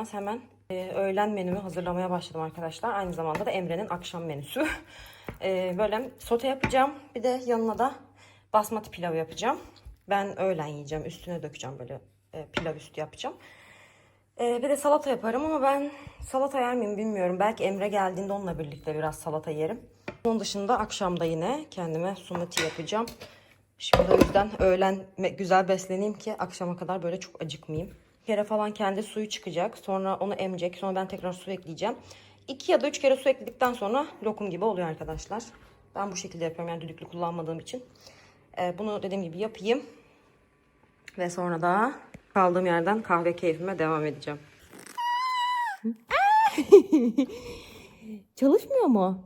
gelmez hemen e, öğlen menümü hazırlamaya başladım arkadaşlar. Aynı zamanda da Emre'nin akşam menüsü. E, böyle sote yapacağım. Bir de yanına da basmati pilav yapacağım. Ben öğlen yiyeceğim. Üstüne dökeceğim böyle e, pilav üstü yapacağım. E, bir de salata yaparım ama ben salata yer miyim bilmiyorum. Belki Emre geldiğinde onunla birlikte biraz salata yerim. Onun dışında akşamda yine kendime smoothie yapacağım. Şimdi o yüzden öğlen güzel besleneyim ki akşama kadar böyle çok acıkmayayım. Kere falan kendi suyu çıkacak. Sonra onu emecek. Sonra ben tekrar su ekleyeceğim. İki ya da üç kere su ekledikten sonra lokum gibi oluyor arkadaşlar. Ben bu şekilde yapıyorum yani düdüklü kullanmadığım için. Ee, bunu dediğim gibi yapayım. Ve sonra da kaldığım yerden kahve keyfime devam edeceğim. Çalışmıyor mu?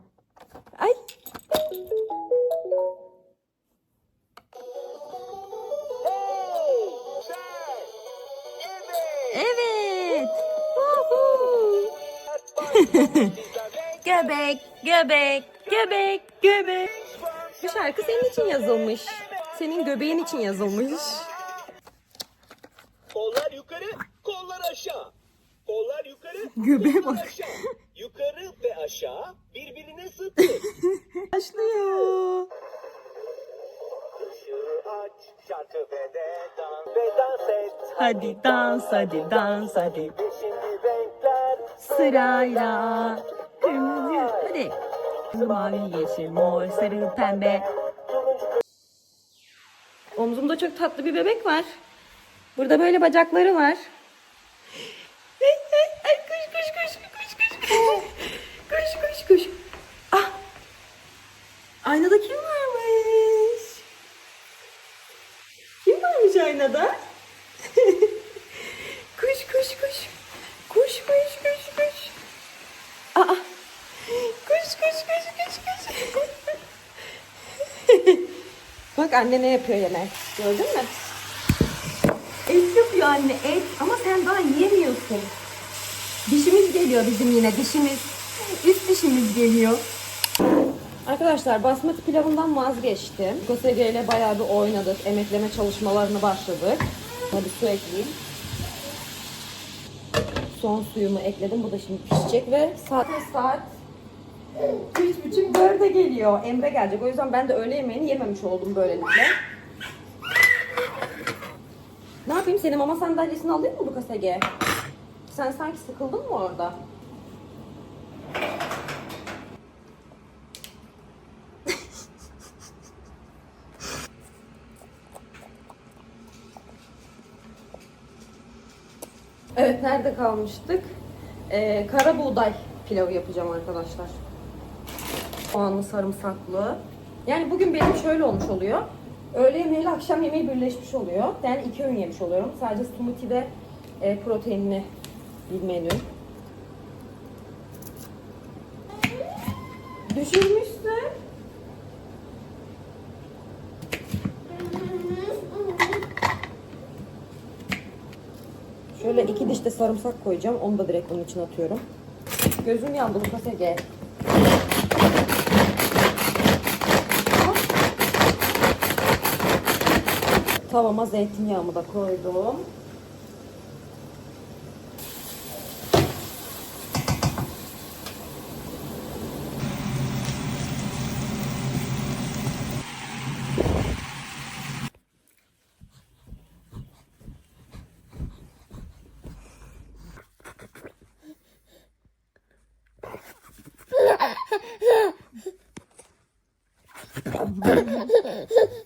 Göbek, göbek, göbek, göbek. Bu şarkı senin için yazılmış. Senin göbeğin için yazılmış. Kollar yukarı, kollar aşağı. Kollar yukarı, Göbeğe kollar bak. aşağı. Yukarı ve aşağı birbirine sıkı. Başlıyor. Işığı aç, şarkı ve de dans ve dans et. Hadi dans, hadi dans, hadi. Ve şimdi renkler Sırayla. Hadi. Mavi, yeşil, mor, sarı, pembe. Omzumda çok tatlı bir bebek var. Burada böyle bacakları var. Bak anne ne yapıyor yemek. Gördün mü? Et yapıyor anne et ama sen daha yiyemiyorsun. Dişimiz geliyor bizim yine dişimiz. Üst dişimiz geliyor. Arkadaşlar basmati pilavından vazgeçtim. Kosege ile bayağı bir oynadık. Emekleme çalışmalarını başladık. Hadi su ekleyeyim. Son suyumu ekledim. Bu da şimdi pişecek ve saat saat üç buçuk dörde geliyor. Emre gelecek. O yüzden ben de öğle yemeğini yememiş oldum böylelikle. Ne yapayım? Senin mama sandalyesini alayım mı Lucas Ege? Sen sanki sıkıldın mı orada? Evet nerede kalmıştık? Ee, kara buğday pilavı yapacağım arkadaşlar. Soğanlı sarımsaklı. Yani bugün benim şöyle olmuş oluyor. Öğle yemeğiyle akşam yemeği birleşmiş oluyor. Yani iki öğün yemiş oluyorum. Sadece smoothie ve e, proteinli bir menü. Düşürmüşsün. Şöyle iki diş de sarımsak koyacağım. Onu da direkt bunun için atıyorum. Gözüm yandı bu kasege. Tavama zeytinyağımı da koydum.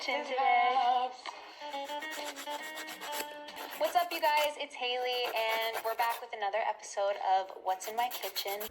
Kitchen tips. What's up, you guys? It's Haley, and we're back with another episode of What's in My Kitchen.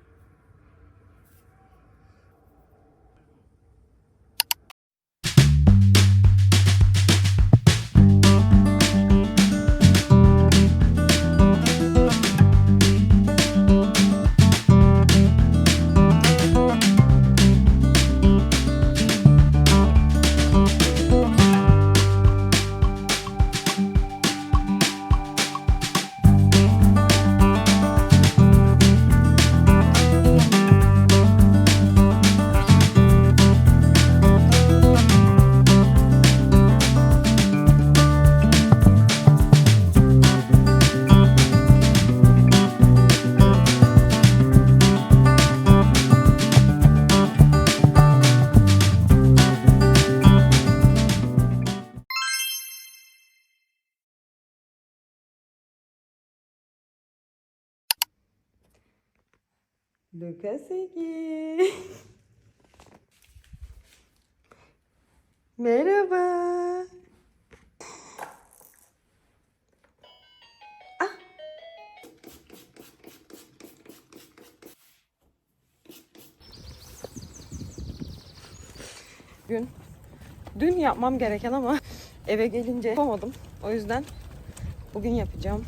Lucas Ege. Merhaba. Ah. Gün dün yapmam gereken ama eve gelince yapamadım. O yüzden bugün yapacağım.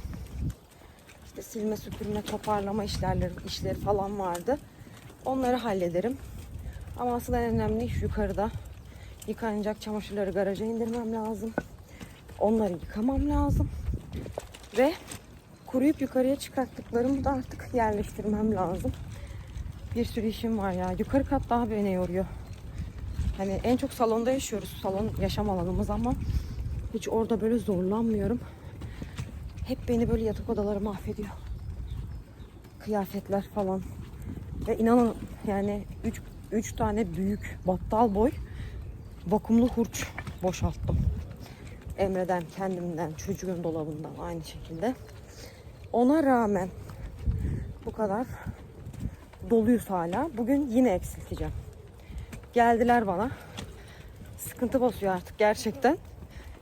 Silme, süpürme, toparlama işlerleri, işleri falan vardı. Onları hallederim. Ama asıl en önemli iş yukarıda. Yıkanacak çamaşırları garaja indirmem lazım. Onları yıkamam lazım. Ve kuruyup yukarıya çıkarttıklarımı da artık yerleştirmem lazım. Bir sürü işim var ya. Yukarı kat daha beni yoruyor. Hani en çok salonda yaşıyoruz. Salon yaşam alanımız ama hiç orada böyle zorlanmıyorum. Hep beni böyle yatak odaları mahvediyor. Kıyafetler falan. Ve inanın yani 3 3 tane büyük battal boy vakumlu hurç boşalttım. Emre'den, kendimden, çocuğun dolabından aynı şekilde. Ona rağmen bu kadar doluyuz hala. Bugün yine eksilteceğim. Geldiler bana. Sıkıntı basıyor artık gerçekten.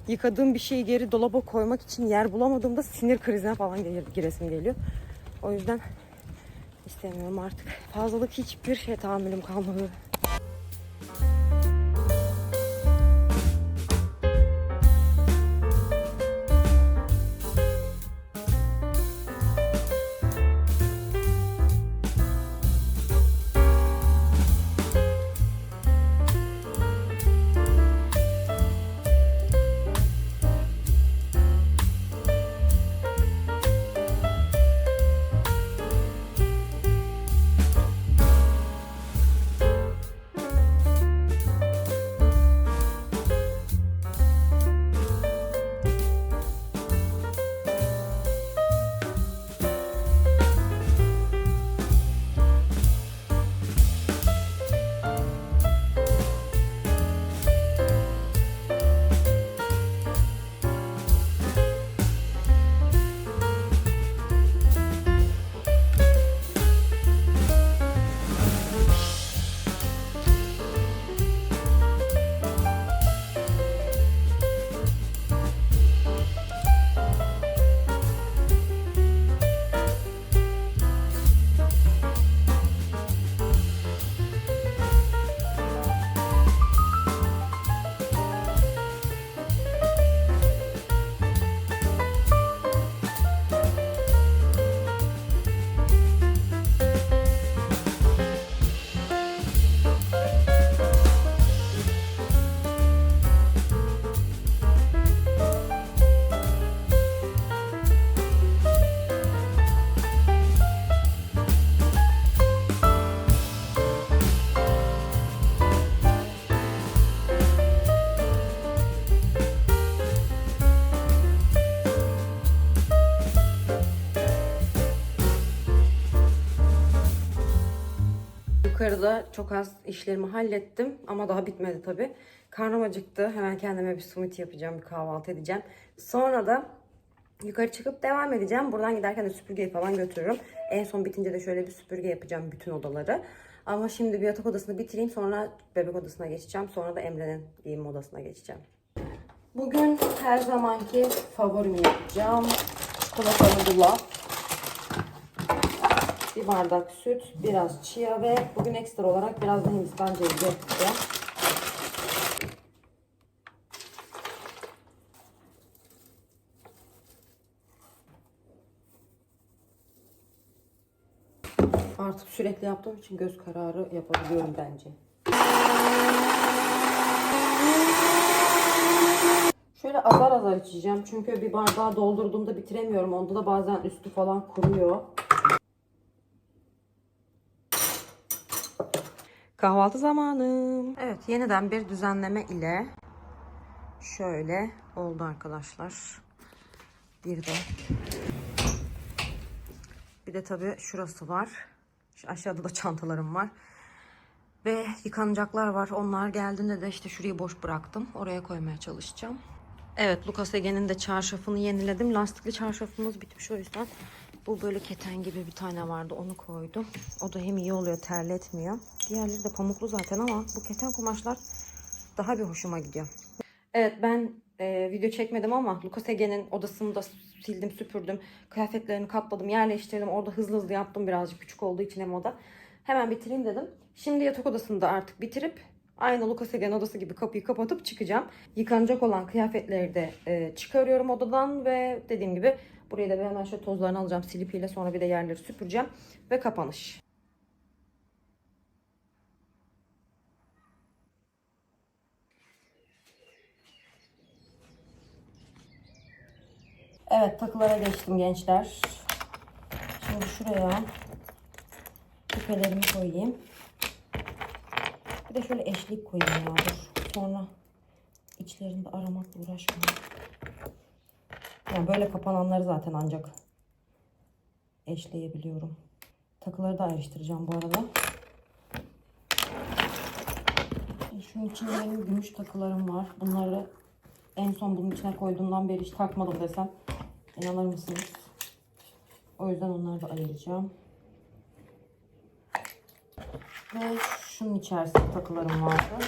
Yıkadığım bir şeyi geri dolaba koymak için yer bulamadığımda sinir krizine falan gel- giresim geliyor. O yüzden istemiyorum artık. Fazlalık hiçbir şey tahammülüm kalmadı. Yukarıda çok az işlerimi hallettim ama daha bitmedi tabi. Karnım acıktı. Hemen kendime bir smoothie yapacağım, bir kahvaltı edeceğim. Sonra da yukarı çıkıp devam edeceğim. Buradan giderken de süpürgeyi falan götürürüm. En son bitince de şöyle bir süpürge yapacağım bütün odaları. Ama şimdi bir yatak odasını bitireyim. Sonra bebek odasına geçeceğim. Sonra da Emre'nin giyinme odasına geçeceğim. Bugün her zamanki favorimi yapacağım. Çikolatalı yulaf. Bir bardak süt, biraz chia ve bugün ekstra olarak biraz da Hindistan cevizi ekleyeceğim. Artık sürekli yaptığım için göz kararı yapabiliyorum bence. Şöyle azar azar içeceğim çünkü bir bardağı doldurduğumda bitiremiyorum. Onda da bazen üstü falan kuruyor. Kahvaltı zamanı. Evet yeniden bir düzenleme ile şöyle oldu arkadaşlar. Bir de bir de tabii şurası var. Şu aşağıda da çantalarım var. Ve yıkanacaklar var. Onlar geldiğinde de işte şurayı boş bıraktım. Oraya koymaya çalışacağım. Evet Lucas Ege'nin de çarşafını yeniledim. Lastikli çarşafımız bitmiş o yüzden Bu böyle keten gibi bir tane vardı onu koydum. O da hem iyi oluyor terletmiyor. Diğerleri de pamuklu zaten ama bu keten kumaşlar daha bir hoşuma gidiyor. Evet ben e, video çekmedim ama Lucas Ege'nin odasını da sildim süpürdüm. Kıyafetlerini katladım yerleştirdim. Orada hızlı hızlı yaptım birazcık küçük olduğu için hem oda. Hemen bitireyim dedim. Şimdi yatak odasını da artık bitirip aynı Lucas Ege'nin odası gibi kapıyı kapatıp çıkacağım. Yıkanacak olan kıyafetleri de e, çıkarıyorum odadan ve dediğim gibi burayı da bir hemen şöyle tozlarını alacağım silipiyle sonra bir de yerleri süpüreceğim ve kapanış. Evet takılara geçtim gençler. Şimdi şuraya küpelerimi koyayım. Bir de şöyle eşlik koyayım ya dur. Sonra içlerinde aramakla uğraşmayayım. Yani böyle kapananları zaten ancak eşleyebiliyorum. Takıları da ayrıştıracağım bu arada. Şimdi Şunun içinde benim gümüş takılarım var. Bunları en son bunun içine koyduğumdan beri hiç takmadım desem inanır mısınız? O yüzden onları da ayıracağım. Ve şunun içerisinde takılarım vardı.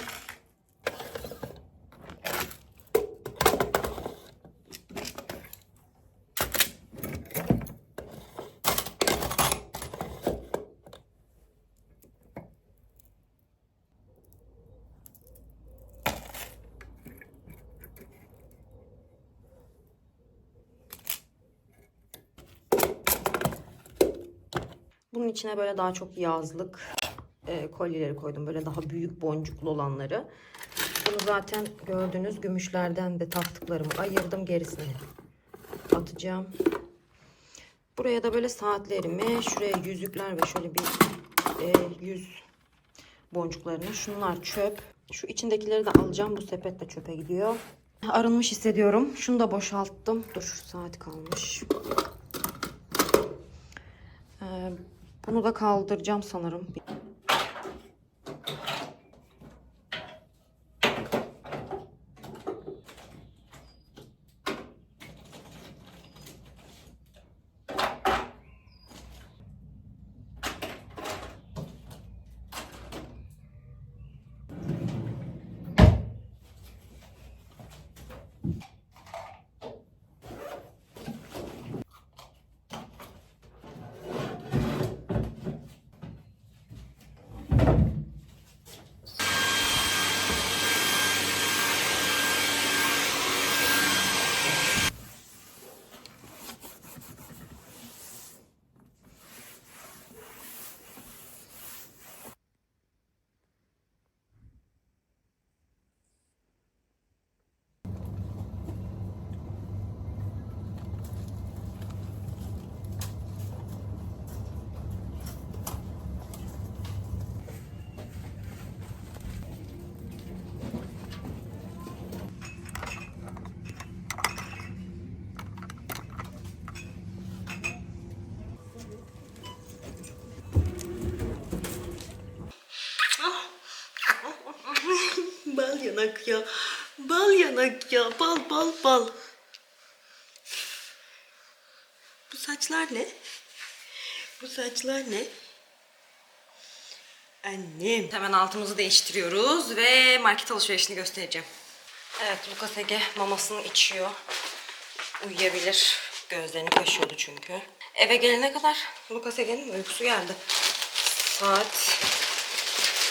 Bunun içine böyle daha çok yazlık e, kolyeleri koydum. Böyle daha büyük boncuklu olanları. Bunu zaten gördüğünüz gümüşlerden de taktıklarımı ayırdım. Gerisini atacağım. Buraya da böyle saatlerimi, şuraya yüzükler ve şöyle bir e, yüz boncuklarını. Şunlar çöp. Şu içindekileri de alacağım. Bu sepet de çöpe gidiyor. Arınmış hissediyorum. Şunu da boşalttım. Dur saat kalmış. Ee, bunu da kaldıracağım sanırım. Bal yanak ya. Bal yanak ya. Bal bal bal. Bu saçlar ne? Bu saçlar ne? Annem. Hemen altımızı değiştiriyoruz ve market alışverişini göstereceğim. Evet Lucas Ege mamasını içiyor. Uyuyabilir. Gözlerini kaşıyordu çünkü. Eve gelene kadar Lucas Ege'nin uykusu geldi. Saat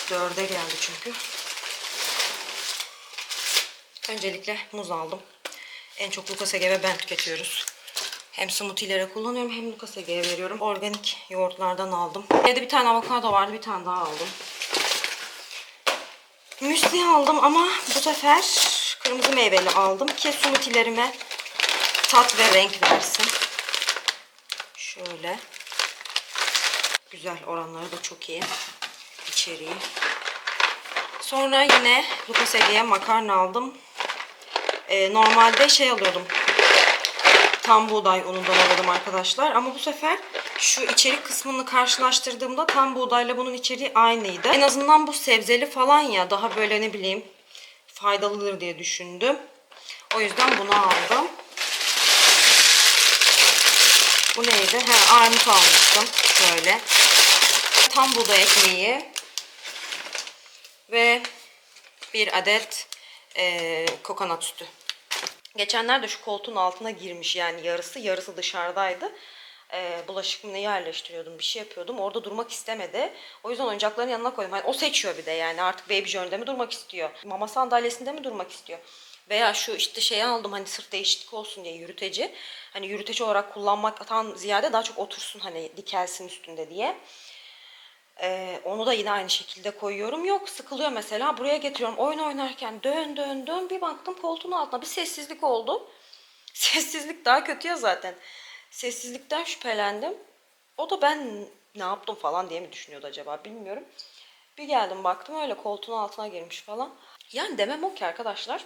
4'e geldi çünkü. Öncelikle muz aldım. En çok Lucas Ege ve ben tüketiyoruz. Hem smoothie'lere kullanıyorum hem Lucas Ege'ye veriyorum. Organik yoğurtlardan aldım. Evde bir tane avokado vardı bir tane daha aldım. Müsli aldım ama bu sefer kırmızı meyveli aldım ki smoothie'lerime tat ve renk versin. Şöyle. Güzel oranları da çok iyi. İçeriği. Sonra yine Lucas Ege'ye makarna aldım. Ee, normalde şey alıyordum. Tam buğday unundan alıyordum arkadaşlar. Ama bu sefer şu içerik kısmını karşılaştırdığımda tam buğdayla bunun içeriği aynıydı. En azından bu sebzeli falan ya daha böyle ne bileyim faydalıdır diye düşündüm. O yüzden bunu aldım. Bu neydi? Ha, armut almıştım. Şöyle. Tam buğday ekmeği. Ve bir adet eee kokonat sütü. Geçenlerde şu koltuğun altına girmiş yani yarısı yarısı dışarıdaydı. Ee, bulaşık mı ne yerleştiriyordum bir şey yapıyordum. Orada durmak istemedi. O yüzden oyuncakların yanına koydum. Hani o seçiyor bir de yani artık baby journey'de mi durmak istiyor? Mama sandalyesinde mi durmak istiyor? Veya şu işte şeyi aldım hani sırf değişiklik olsun diye yürüteci. Hani yürüteci olarak kullanmaktan ziyade daha çok otursun hani dikelsin üstünde diye. Ee, onu da yine aynı şekilde koyuyorum. Yok sıkılıyor mesela. Buraya getiriyorum. Oyun oynarken dön dön dön. Bir baktım koltuğun altına bir sessizlik oldu. Sessizlik daha kötü ya zaten. Sessizlikten şüphelendim. O da ben ne yaptım falan diye mi düşünüyordu acaba bilmiyorum. Bir geldim baktım öyle koltuğun altına girmiş falan. Yani demem o ki arkadaşlar.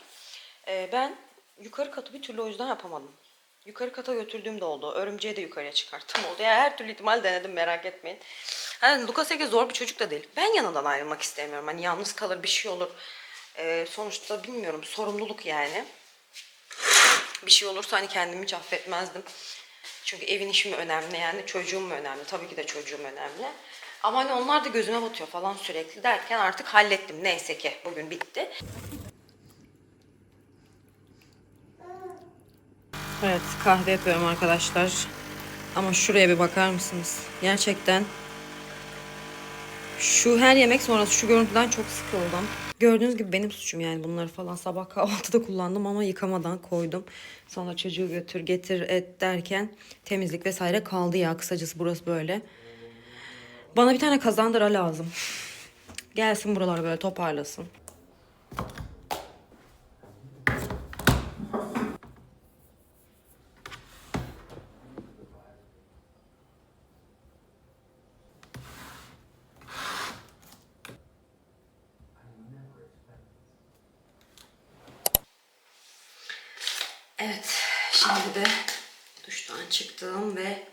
e, ben yukarı katı bir türlü o yüzden yapamadım. Yukarı kata götürdüğüm de oldu. Örümceği de yukarıya çıkarttım oldu. Yani her türlü ihtimal denedim merak etmeyin. Hani Lucas Ege zor bir çocuk da değil. Ben yanından ayrılmak istemiyorum. Hani yalnız kalır bir şey olur. E, sonuçta bilmiyorum sorumluluk yani. Bir şey olursa hani kendimi hiç affetmezdim. Çünkü evin işi mi önemli yani çocuğum mu önemli? Tabii ki de çocuğum önemli. Ama hani onlar da gözüme batıyor falan sürekli derken artık hallettim. Neyse ki bugün bitti. Evet kahve yapıyorum arkadaşlar. Ama şuraya bir bakar mısınız? Gerçekten şu her yemek sonrası şu görüntüden çok sıkıldım. Gördüğünüz gibi benim suçum yani bunları falan sabah kahvaltıda kullandım ama yıkamadan koydum. Sonra çocuğu götür getir et derken temizlik vesaire kaldı ya kısacası burası böyle. Bana bir tane kazandıra lazım. Gelsin buralar böyle toparlasın. Evet, şimdi de duştan çıktım ve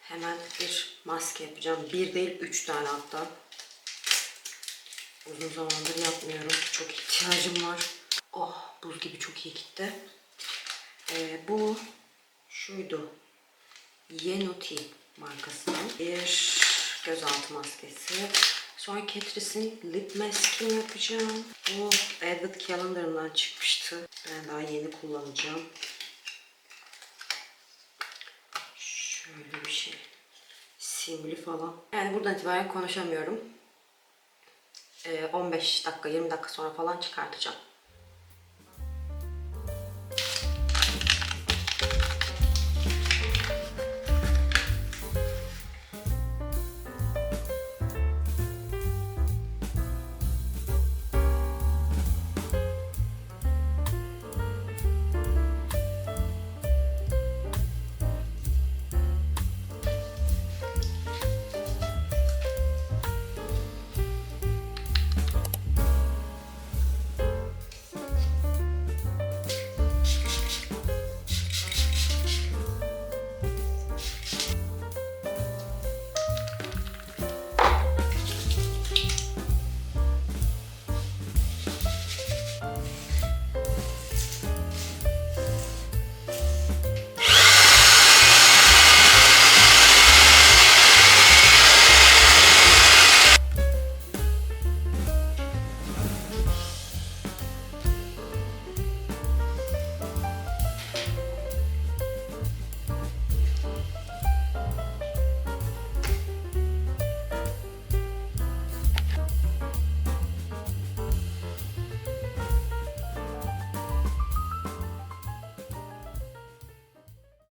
hemen bir maske yapacağım. Bir değil, üç tane hatta. Uzun zamandır yapmıyorum. Çok ihtiyacım var. Oh, buz gibi çok iyi gitti. Ee, bu şuydu. Yenuti markasının bir gözaltı maskesi. Sonra Catrice'in lip maskini yapacağım. Bu Edward Calendar'ından çıkmıştı. Ben daha yeni kullanacağım. Şöyle bir şey. Simli falan. Yani buradan itibaren konuşamıyorum. Ee, 15 dakika 20 dakika sonra falan çıkartacağım.